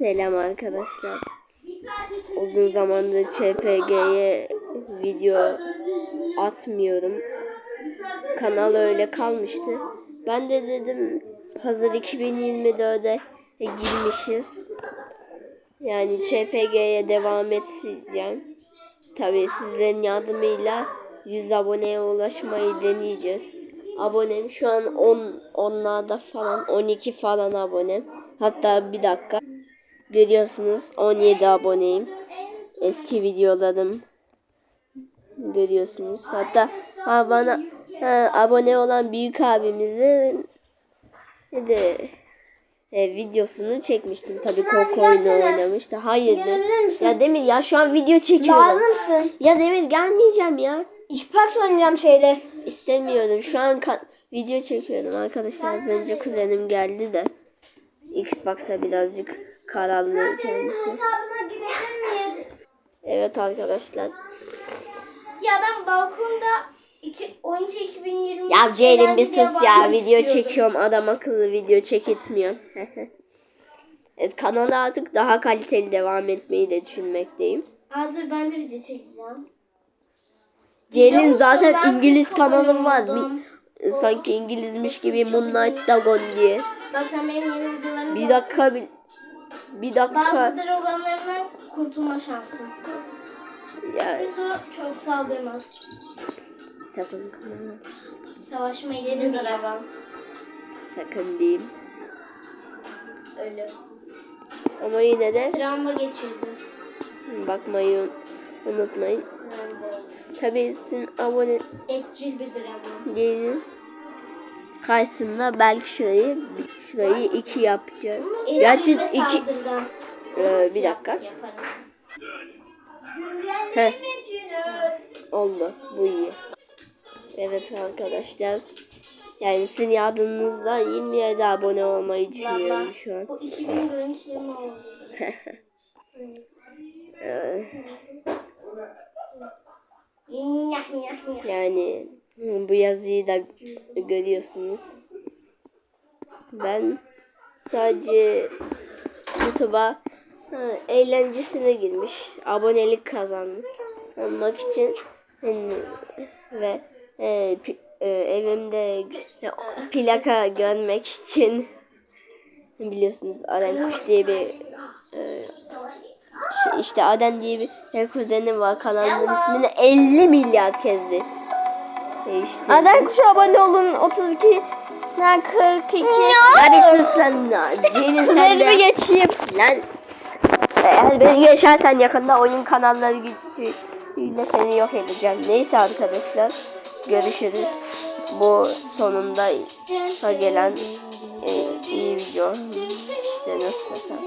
Selam arkadaşlar. Uzun zamandır CPG'ye video atmıyorum. Kanal öyle kalmıştı. Ben de dedim hazır 2024'e girmişiz. Yani CPG'ye devam edeceğim. Tabii sizlerin yardımıyla 100 aboneye ulaşmayı deneyeceğiz. Abonem şu an 10 onlarda falan 12 falan abonem. Hatta bir dakika. Görüyorsunuz 17 aboneyim. Eski videolarım görüyorsunuz. Hatta ha bana ha, abone olan büyük abimizin de e, videosunu çekmiştim. Tabii korku oyunu oynamıştı. Hayır. de- Gelebilir misin? Ya Demir ya şu an video çekiyorum. Lazımsın. Ya Demir gelmeyeceğim ya. Xbox oynayacağım şeyle. İstemiyorum. Şu an video çekiyorum arkadaşlar. Az önce kuzenim geldi de. Xbox'a birazcık kararlı kendisi. Hesabına girebilir miyiz? Evet arkadaşlar. Ya ben balkonda iki, oyuncu 2020 Ya Ceylin bir sus ya. Video çekiyorum. Adam akıllı video çekitmiyor. evet kanala artık daha kaliteli devam etmeyi de düşünmekteyim. Aa dur ben de video çekeceğim. Ceylin musun? zaten Ben İngiliz kanalım var. Bir- sanki İngilizmiş gibi Moonlight Dagon diye. Bak sen benim yeni videolarımı Bir bak. dakika bir, bir dakika. Bazı dragonlarından kurtulma şansın. Ya, Siz o çok saldırmaz. sakın kanala. Savaşma yeni dragon. Sakın diyeyim. Ölü. Ama yine de Travma geçirdi. bakmayı un- unutmayın. Tabii sizin abone Etçil bir dragon. değiliniz karşısında belki şurayı şurayı iki yapacağız. Gerçi iki. Ee, bir dakika. Heh. Oldu. Bu iyi. Evet arkadaşlar. Yani sizin yardımınızla 27 abone olmayı düşünüyorum şu an. Bu 2000 görüntüleri mi oldu? Nyah, nyah, nyah. Yani bu yazıyı da görüyorsunuz. Ben sadece YouTube'a eğlencesine girmiş, abonelik kazanmak için hı, ve e, pi- e, evimde plaka görmek için biliyorsunuz Aren Kuş diye bir e, şey- işte Aden diye bir kuzenim var kanalının ismini 50 milyar kez de değiştirdi. Aden kuşa abone olun 32 ne 42 Hadi sus lan ya. Ceylin sen de. geçeyim. Lan. Eğer beni geçersen yakında oyun kanalları gücüyle seni yok edeceğim. Neyse arkadaşlar. Görüşürüz. Bu sonunda gelen e, iyi video. İşte nasıl desem.